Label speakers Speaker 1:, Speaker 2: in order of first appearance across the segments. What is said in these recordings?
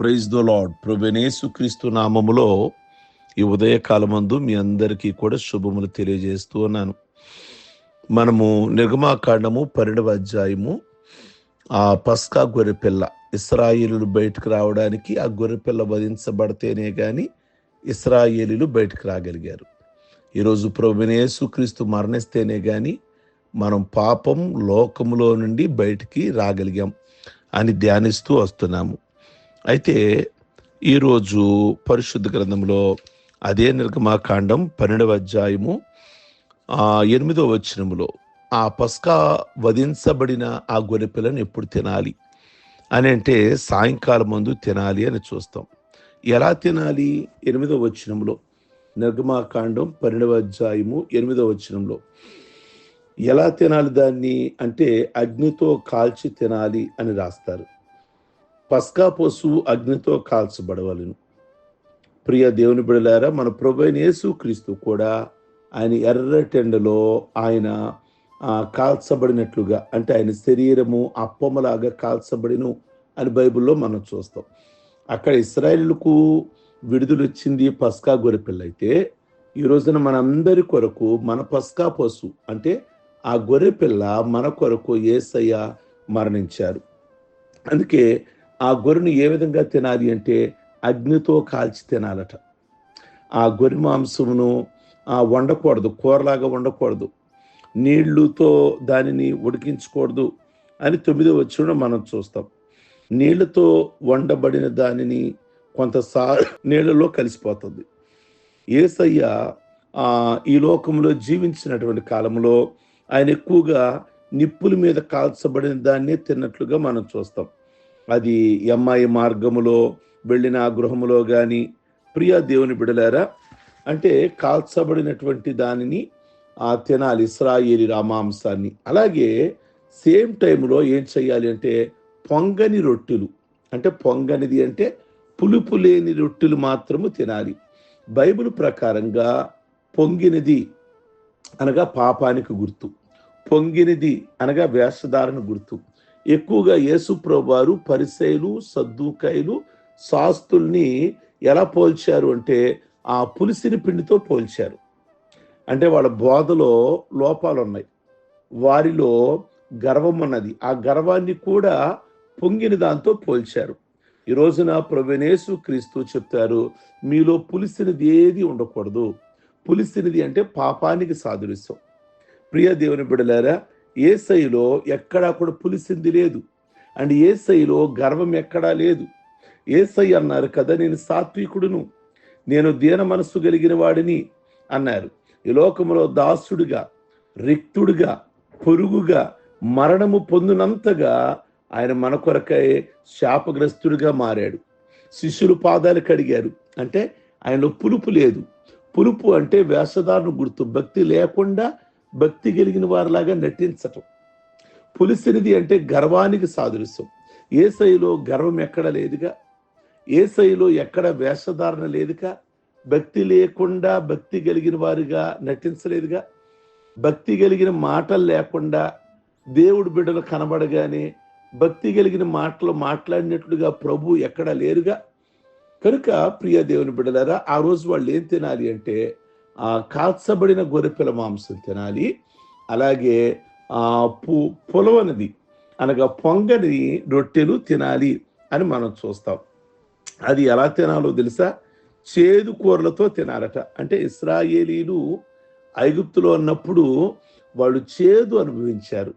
Speaker 1: Praise the lord ప్రభునేసు క్రీస్తు నామములో ఈ ఉదయకాలమందు మీ అందరికీ కూడా శుభములు తెలియజేస్తూ ఉన్నాను. మనము నిర్గమాకాండము పన్నెండవ అధ్యాయము. ఆ పస్కా గొర్రెపిల్ల ఇస్రాయేలీలు బయటకు రావడానికి ఆ గొర్రెపిల్ల వధించబడితేనే కానీ ఇస్రాయేలీలు బయటకు రాగలిగారు. ఈరోజు ప్రభునేసు క్రీస్తు మరణిస్తేనే కానీ మనం పాపం లోకములో నుండి బయటికి రాగలిగాం అని ధ్యానిస్తూ వస్తున్నాము. అయితే ఈరోజు పరిశుద్ధ గ్రంథంలో అదే నిర్గమాకాండం పన్నెండవ అధ్యాయము ఎనిమిదవ ఎనిమిదో వచనములో ఆ పస్కా వధించబడిన ఆ గొర్రెపిల్లను ఎప్పుడు తినాలి అని అంటే సాయంకాలం ముందు తినాలి అని చూస్తాం. ఎలా తినాలి? ఎనిమిదో వచనంలో నిర్గమాకాండం పన్నెండవ అధ్యాయము ఎనిమిదో వచనంలో ఎలా తినాలి దాన్ని అంటే అగ్నితో కాల్చి తినాలి అని రాస్తారు. పస్కా పశువు అగ్నితో కాల్చబడవలను. ప్రియ దేవుని బిడలారా మన ప్రభు యేసు క్రీస్తు కూడా ఆయన ఎర్రటెండలో ఆయన కాల్చబడినట్లుగా అంటే ఆయన శరీరము అప్పమలాగా కాల్చబడిను అని బైబిల్లో మనం చూస్తాం. అక్కడ ఇస్రాయిల్కు విడుదలొచ్చింది పస్కా గొర్రెపిల్ల అయితే ఈ రోజున మనందరి కొరకు మన పస్కా పశు అంటే ఆ గొర్రెపిల్ల మన కొరకు ఏసయ్య మరణించారు. అందుకే ఆ గొర్రెను ఏ విధంగా తినాలి అంటే అగ్నితో కాల్చి తినాలట. ఆ గొర్రె మాంసమును ఆ వండకూడదు. కూరలాగా వండకూడదు. నీళ్ళుతో దానిని ఉడికించకూడదు అని తొమ్మిదో వచ్చిన మనం చూస్తాం. నీళ్ళతో వండబడిన దానిని కొంత సా నీళ్ళలో కలిసిపోతుంది. ఏసయ్య ఈ లోకంలో జీవించినటువంటి కాలంలో ఆయన ఎక్కువగా నిప్పుల మీద కాల్చబడిన దాన్నే తిన్నట్లుగా మనం చూస్తాం. అది ఎమ్మాయి మార్గములో వెళ్ళిన ఆ గృహములో కానీ ప్రియ దేవుని బిడలారా అంటే కాల్చబడినటువంటి దానిని ఆ తినాలి ఇస్రాయేలి రామాంసాన్ని అలాగే సేమ్ టైంలో ఏం చేయాలి అంటే పొంగని రొట్టెలు. అంటే పొంగనిది అంటే పులుపు లేని రొట్టెలు మాత్రము తినాలి. బైబిల్ ప్రకారంగా పొంగినది అనగా పాపానికి గుర్తు. పొంగినది అనగా వేషధారణ గుర్తు. ఎక్కువగా యేసు వారు పరిసైలు సద్దుకాయలు శాస్తుల్ని ఎలా పోల్చారు అంటే ఆ పులిసిని పిండితో పోల్చారు. అంటే వాళ్ళ బోధలో లోపాలు ఉన్నాయి వారిలో గర్వం అన్నది ఆ గర్వాన్ని కూడా పొంగిన దాంతో పోల్చారు. ఈ రోజున ప్రవీణేశు క్రీస్తు చెప్తారు మీలో పులిసినది ఏది ఉండకూడదు. పులిసినది అంటే పాపానికి సాదృశ్యం. ప్రియ దేవుని బిడలారా ఏసైలో ఎక్కడా కూడా పులిసింది లేదు. అండ్ ఏసైలో గర్వం ఎక్కడా లేదు. ఏసై అన్నారు కదా నేను సాత్వికుడును. నేను దీన మనస్సు కలిగిన వాడిని. అన్నారు. ఈ లోకములో దాసుడుగా రిక్తుడుగా పొరుగుగా మరణము పొందినంతగా ఆయన మన కొరకై శాపగ్రస్తుడిగా మారాడు. శిష్యులు పాదాలు కడిగారు. అంటే ఆయనలో పులుపు లేదు. పులుపు అంటే వేషధారణ గుర్తు. భక్తి లేకుండా భక్తి కలిగిన వారిలాగా నటించటం. పులిసినది అంటే గర్వానికి సాదృశ్యం. ఏసైలో గర్వం ఎక్కడ లేదుగా? ఏసైలో ఎక్కడ వేషధారణ లేదుగా? భక్తి లేకుండా భక్తి కలిగిన వారిగా నటించలేదుగా? భక్తి కలిగిన మాటలు లేకుండా దేవుడు బిడ్డలు కనబడగానే భక్తి కలిగిన మాటలు మాట్లాడినట్లుగా ప్రభు ఎక్కడ లేరుగా? కనుక ప్రియ దేవుని బిడ్డలారా ఆ రోజు వాళ్ళు ఏం తినాలి అంటే ఆ కాల్చబడిన గొర్రెపిల్ల మాంసం తినాలి. అలాగే ఆ పు పొలవనిది అనగా పొంగని రొట్టెలు తినాలి అని మనం చూస్తాం. అది ఎలా తినాలో తెలుసా? చేదు కూరలతో తినాలట. అంటే ఇస్రాయేలీలు ఐగుప్తులో ఉన్నప్పుడు వాళ్ళు చేదు అనుభవించారు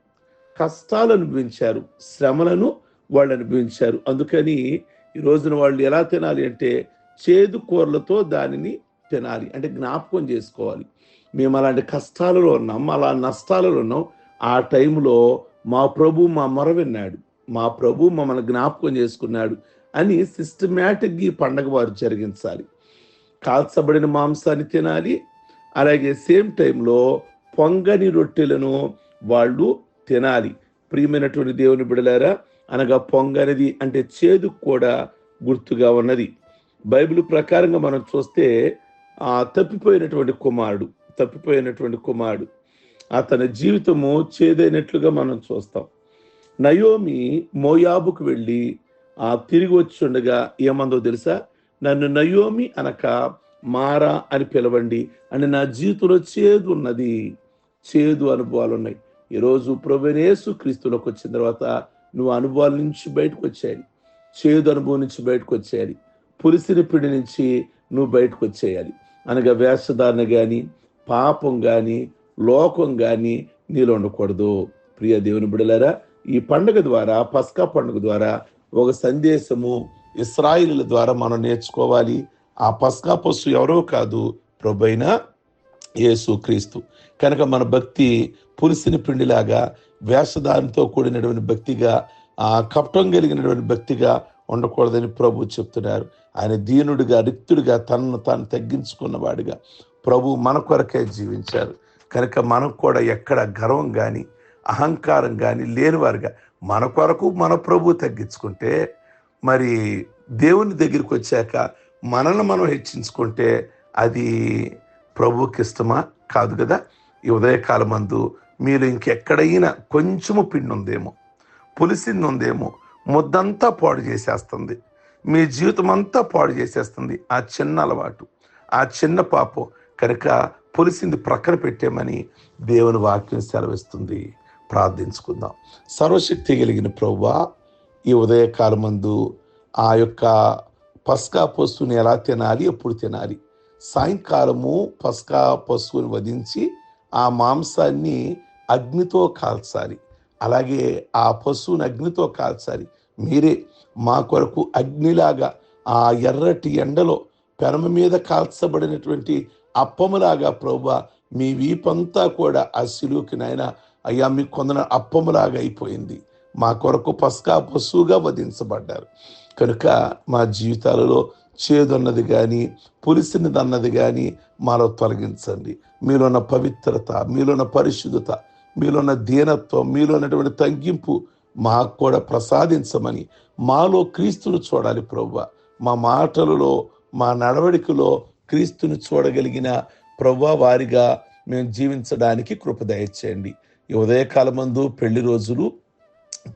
Speaker 1: కష్టాలు అనుభవించారు శ్రమలను వాళ్ళు అనుభవించారు. అందుకని ఈ రోజున వాళ్ళు ఎలా తినాలి అంటే చేదు కూరలతో దానిని తినాలి అంటే జ్ఞాపకం చేసుకోవాలి. మేము అలాంటి కష్టాలలో ఉన్నాం అలా నష్టాలలో ఉన్నాం. ఆ టైంలో మా ప్రభు మా మొర విన్నాడు. మా ప్రభు మమ్మల్ని జ్ఞాపకం చేసుకున్నాడు అని సిస్టమేటిక్గా ఈ పండగ వారు జరిగించాలి. కాల్చబడిన మాంసాన్ని తినాలి. అలాగే సేమ్ టైంలో పొంగని రొట్టెలను వాళ్ళు తినాలి. ప్రియమైనటువంటి దేవుని బిడలారా అనగా పొంగనిది అంటే చేదు కూడా గుర్తుగా ఉన్నది. బైబిల్ ప్రకారంగా మనం చూస్తే ఆ తప్పిపోయినటువంటి కుమారుడు తప్పిపోయినటువంటి కుమారుడు. అతని జీవితము చేదైనట్లుగా మనం చూస్తాం. నయోమి మోయాబుకు వెళ్ళి ఆ తిరిగి వచ్చి ఉండగా ఏమందో తెలుసా? నన్ను నయోమి అనక మారా అని పిలవండి. అని నా జీవితంలో చేదు ఉన్నది. చేదు అనుభవాలు ఉన్నాయి ఈరోజు ప్రభునేసు క్రీస్తులోకి వచ్చిన తర్వాత నువ్వు అనుభవాల నుంచి బయటకు వచ్చాయి చేదు అనుభవం నుంచి బయటకు వచ్చాయి పులిసిన పిడి నుంచి నువ్వు బయటకు వచ్చేయాలి. అనగా వేషధారణ కానీ పాపం కానీ లోకం కానీ నీలో ఉండకూడదు. ప్రియ దేవుని బిడలారా ఈ పండుగ ద్వారా పస్కా పండుగ ద్వారా ఒక సందేశము ఇస్రాయిల ద్వారా మనం నేర్చుకోవాలి. ఆ పస్కా పస్సు ఎవరో కాదు ప్రభైన యేసు క్రీస్తు. కనుక మన భక్తి పులిసిన పిండిలాగా వేషధారంతో కూడినటువంటి భక్తిగా ఆ కపటం కలిగినటువంటి భక్తిగా ఉండకూడదని ప్రభు చెప్తున్నారు. ఆయన దీనుడిగా రిక్తుడిగా తనను తాను తగ్గించుకున్నవాడిగా ప్రభు మన కొరకే జీవించారు. కనుక మనకు కూడా ఎక్కడ గర్వం కానీ అహంకారం కానీ లేనివారుగా మన కొరకు మన ప్రభు తగ్గించుకుంటే మరి దేవుని దగ్గరికి వచ్చాక మనల్ని మనం హెచ్చించుకుంటే అది ప్రభుకి ఇష్టమా? కాదు కదా? ఈ ఉదయకాలమందు మీరు ఇంకెక్కడైనా కొంచెము పిండి ఉందేమో పులిసింది ఉందేమో ముద్దంతా పాడు చేసేస్తుంది. మీ జీవితం అంతా పాడు చేసేస్తుంది. ఆ చిన్న అలవాటు. ఆ చిన్న పాపం కనుక పులిసింది ప్రక్కన పెట్టేమని దేవుని వాక్యం సెలవిస్తుంది. ప్రార్థించుకుందాం. సర్వశక్తి కలిగిన ప్రభువా ఈ ఉదయకాలమందు ఆ యొక్క పస్కా పశువుని ఎలా తినాలి ఎప్పుడు తినాలి? సాయంకాలము పస్కా పశువుని వధించి ఆ మాంసాన్ని అగ్నితో కాల్చాలి. అలాగే ఆ పశువుని అగ్నితో కాల్చాలి మీరే మా కొరకు అగ్నిలాగా ఆ ఎర్రటి ఎండలో పెనమ మీద కాల్చబడినటువంటి అప్పములాగా ప్రభు మీ వీపంతా కూడా ఆ సిలువుకి నాయన అయ్యా మీ కొందన అప్పములాగా అయిపోయింది. మా కొరకు పస్కా పశువుగా వధించబడ్డారు. కనుక మా జీవితాలలో చేదున్నది కానీ పులిసినదన్నది కానీ మాలో తొలగించండి. మీలోన్న పవిత్రత మీలోన్న పరిశుద్ధత మీలోన్న దీనత్వం మీలో ఉన్నటువంటి తగ్గింపు మాకు కూడా ప్రసాదించమని మాలో క్రీస్తును చూడాలి ప్రభు మా మాటలలో మా నడవడికలో క్రీస్తుని చూడగలిగిన ప్రభు వారిగా మేము జీవించడానికి కృప దయచేయండి. ఈ ఉదయకాలమందు పెళ్ళి రోజులు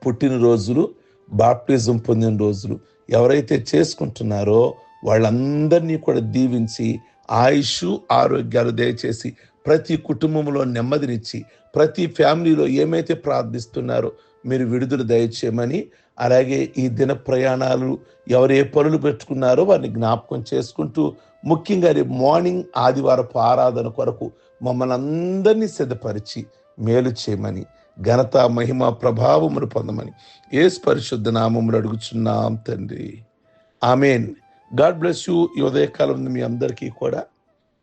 Speaker 1: పుట్టినరోజులు బాప్టిజం పొందిన రోజులు ఎవరైతే చేసుకుంటున్నారో వాళ్ళందరినీ కూడా దీవించి ఆయుష్ ఆరోగ్యాలు దయచేసి ప్రతి కుటుంబంలో నెమ్మదినిచ్చి ప్రతి ఫ్యామిలీలో ఏమైతే ప్రార్థిస్తున్నారో మీరు విడుదల దయచేయమని అలాగే ఈ దిన ప్రయాణాలు ఎవరు ఏ పనులు పెట్టుకున్నారో వారిని జ్ఞాపకం చేసుకుంటూ ముఖ్యంగా రేపు మార్నింగ్ ఆదివారపు ఆరాధన కొరకు మమ్మల్ని అందరినీ సిద్ధపరిచి మేలు చేయమని ఘనత మహిమ ప్రభావమును పొందమని ఏసు పరిశుద్ధ నామములు అడుగుచున్నాం తండ్రి. ఆమెన్. God bless you. ఈ ఉదయకాలం మీ అందరికీ కూడా